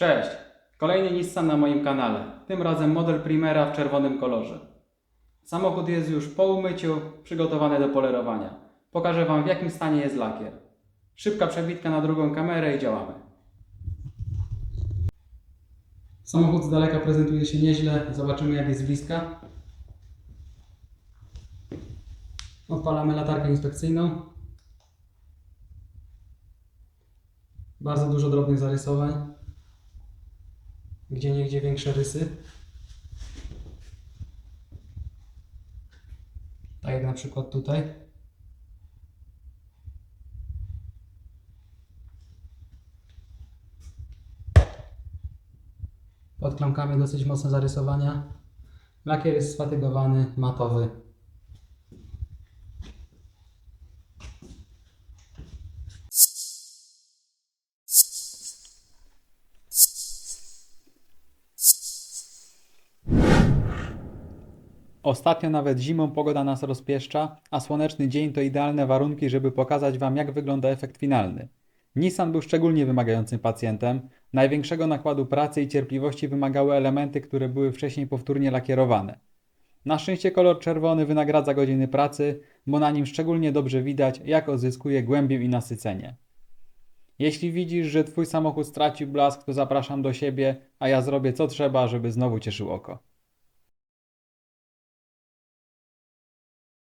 Cześć! Kolejny Nissan na moim kanale. Tym razem model Primera w czerwonym kolorze. Samochód jest już po umyciu, przygotowany do polerowania. Pokażę Wam w jakim stanie jest lakier. Szybka przebitka na drugą kamerę i działamy. Samochód z daleka prezentuje się nieźle. Zobaczymy jak jest z bliska. Odpalamy latarkę inspekcyjną. Bardzo dużo drobnych zarysowań. Gdzie niegdzie większe rysy. Tak jak na przykład tutaj. Pod klamkami dosyć mocne zarysowania. Lakier jest sfatygowany, matowy. Ostatnio nawet zimą pogoda nas rozpieszcza, a słoneczny dzień to idealne warunki, żeby pokazać Wam, jak wygląda efekt finalny. Nissan był szczególnie wymagającym pacjentem. Największego nakładu pracy i cierpliwości wymagały elementy, które były wcześniej powtórnie lakierowane. Na szczęście kolor czerwony wynagradza godziny pracy, bo na nim szczególnie dobrze widać, jak odzyskuje głębię i nasycenie. Jeśli widzisz, że Twój samochód stracił blask, to zapraszam do siebie, a ja zrobię co trzeba, żeby znowu cieszył oko.